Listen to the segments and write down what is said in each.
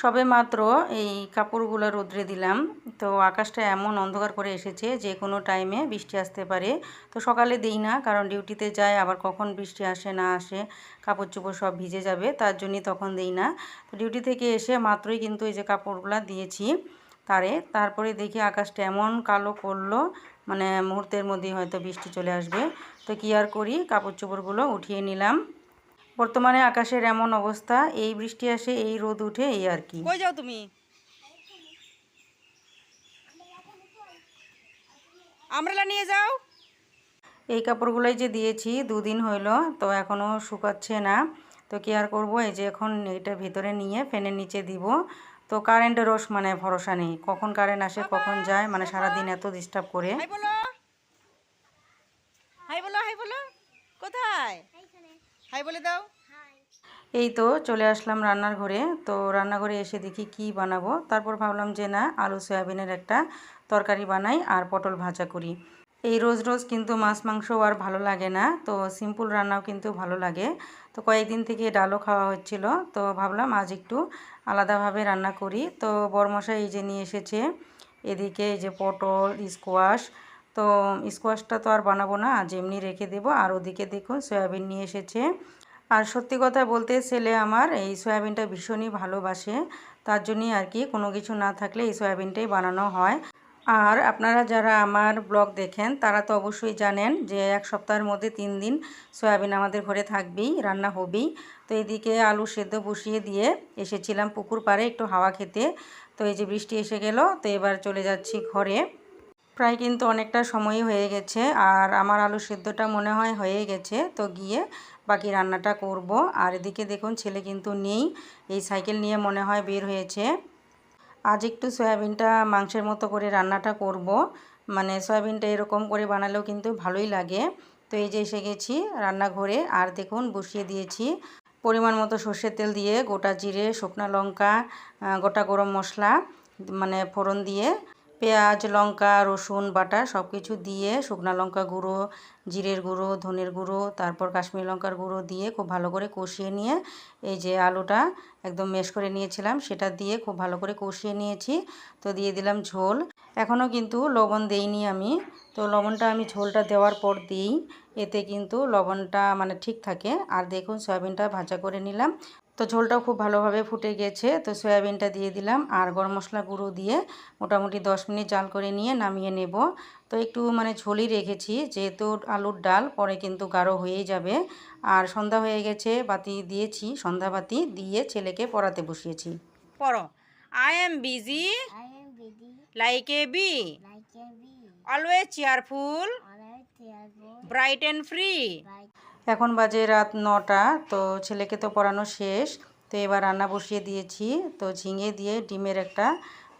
সবে মাত্র এই কাপড়গুলো রোদ্রে দিলাম। তো আকাশটা এমন অন্ধকার করে এসেছে যে কোনো টাইমে বৃষ্টি আসতে পারে। তো সকালে দিই না, কারণ ডিউটিতে যায় আবার কখন বৃষ্টি আসে না আসে, কাপড় চোপড় সব ভিজে যাবে, তার জন্যই তখন দিই না। তো ডিউটি থেকে এসে মাত্রই কিন্তু এই যে কাপড়গুলো দিয়েছি তারে। তারপরে দেখি আকাশটা এমন কালো করল মানে মুহূর্তের মধ্যেই হয়তো বৃষ্টি চলে আসবে। তো কি আর করি, কাপড় চোপড়গুলো উঠিয়ে নিলাম। বর্তমানে আকাশের এমন অবস্থা এই বৃষ্টি আসে এই রোদ উঠে এই আর কি। কই যাও তুমি? আমরালা নিয়ে যাও। এই কাপড়গুলোই যে দিয়েছি দুদিন হইল তো এখনও শুকাচ্ছে না। তো কি আর করব এই যে এখন এটা ভিতরে নিয়ে ফ্যানের নিচে দিব। তো কারেন্টের রস মানে ভরসা নেই কখন কারেন্ট আসে কখন যায় মানে সারাদিন এত ডিস্টার্ব করে। হাই বলো। হাই বলো হাই বলো। কোথায়? হাই বলে দাও। এই তো চলে আসলাম রান্নার ঘরে। তো রান্নাঘরে এসে দেখি কি বানাবো। তারপর ভাবলাম যে না, আলু, সয়াবিনের একটা তরকারি বানাই আর পটল ভাজা করি। এই রোজ রোজ কিন্তু মাছ, মাংস আর ভালো লাগে না। তো সিম্পল রান্নাও কিন্তু ভালো লাগে। তো কয়েকদিন থেকে ডালও খাওয়া হচ্ছিল। তো ভাবলাম আজ একটু আলাদাভাবে রান্না করি। তো বরমশাই এই যে নিয়ে এসেছে, এদিকে এই যে পটল, স্কোয়াশ তো স্কোয়াশটা তো আর বানাবো না এমনি রেখে দেবো। আর ওদিকে দেখুন সয়াবিন নিয়ে এসেছে। আর সত্যি কথা বলতে ছেলে আমার, এই সয়াবিনটা ভীষণই ভালোবাসে। তার জন্যই আর কি, কোনো কিছু না থাকলে এই সয়াবিনটাই বানানো হয়। আর আপনারা যারা আমার ব্লগ দেখেন, তারা তো অবশ্যই জানেন যে এক সপ্তাহের মধ্যে তিন দিন সয়াবিন আমাদের ঘরে থাকবেই, রান্না হবেই। তো এদিকে আলু সেদ্ধ বসিয়ে দিয়ে এসেছিলাম পুকুর পাড়ে একটু হাওয়া খেতে। তো এই যে বৃষ্টি এসে গেল, তো এবার চলে যাচ্ছি ঘরে। প্রায় কিন্তু অনেকটা সময় হয়ে গেছে। আর আমার আলু সেদ্ধটা মনে হয় হয়ে গেছে। তো গিয়ে বাকি রান্নাটা করব। আর এদিকে দেখুন, ছেলে কিন্তু নেই। এই সাইকেল নিয়ে মনে হয় বের হয়েছে। আজ একটু সয়াবিনটা মাংসের মতো করে রান্নাটা করব। মানে সয়াবিনটা এরকম করে বানালেও কিন্তু ভালোই লাগে। তো এই যে এসে গেছি রান্নাঘরে। আর দেখুন, বসিয়ে দিয়েছি পরিমাণ মতো সর্ষের তেল দিয়ে গোটা জিরে, শুকনো লঙ্কা গোটা গরম মশলা মানে ফোড়ন দিয়ে পেঁয়াজ, লঙ্কা, রসুন, বাটা সব কিছু দিয়ে শুকনা লঙ্কা গুঁড়ো, জিরের গুঁড়ো, ধনের গুঁড়ো, তারপর কাশ্মীর লঙ্কার গুঁড়ো দিয়ে খুব ভালো করে কষিয়ে নিয়ে এই যে আলুটা একদম মেশ করে নিয়েছিলাম, সেটা দিয়ে খুব ভালো করে কষিয়ে নিয়েছি। তো দিয়ে দিলাম ঝোল। এখনও কিন্তু লবণ দেইনি আমি। তো লবণটা আমি ঝোলটা দেওয়ার পর দিই, এতে কিন্তু লবণটা মানে ঠিক থাকে। আর দেখুন, সয়াবিনটা ভাজা করে নিলাম। তো ঝোলটাও খুব ভালোভাবে ফুটে গেছে। তো সয়াবিনটা দিয়ে দিলাম আর গরম মশলা গুঁড়ো দিয়ে মোটামুটি দশ মিনিট জাল করে নিয়ে নামিয়ে নেব। তো একটু মানে ঝোলই রেখেছি, যেহেতু আলুর ডাল, পরে কিন্তু গাঢ় হয়েই যাবে। আর সন্ধ্যা হয়ে গেছে, বাতি দিয়েছি, সন্ধ্যা বাতি দিয়ে ছেলেকে পড়াতে বসিয়েছি। পড়ো। I am busy I am busy. Like a bee like a bee. Always cheerful bright and free. এখন বাজে রাত নটা তো ছেলেকে তো পড়ানো শেষ। তো এবার রান্না বসিয়ে দিয়েছি। তো ঝিঙে দিয়ে ডিমের একটা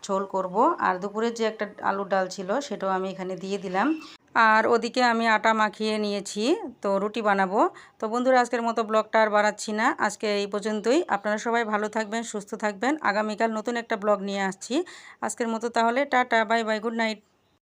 ঝোল করব। আর দুপুরের যে একটা আলুর ডাল ছিল সেটাও আমি এখানে দিয়ে দিলাম। আর ওদিকে আমি আটা মাখিয়ে নিয়েছি, তো রুটি বানাবো। তো বন্ধুরা, আজকের মতো ব্লগটা আর বাড়াচ্ছি না। আজকে এই পর্যন্তই। আপনারা সবাই ভালো থাকবেন, সুস্থ থাকবেন। আগামীকাল নতুন একটা ব্লগ নিয়ে আসছি। আজকের মতো তাহলে, ta-ta, bye bye, good night.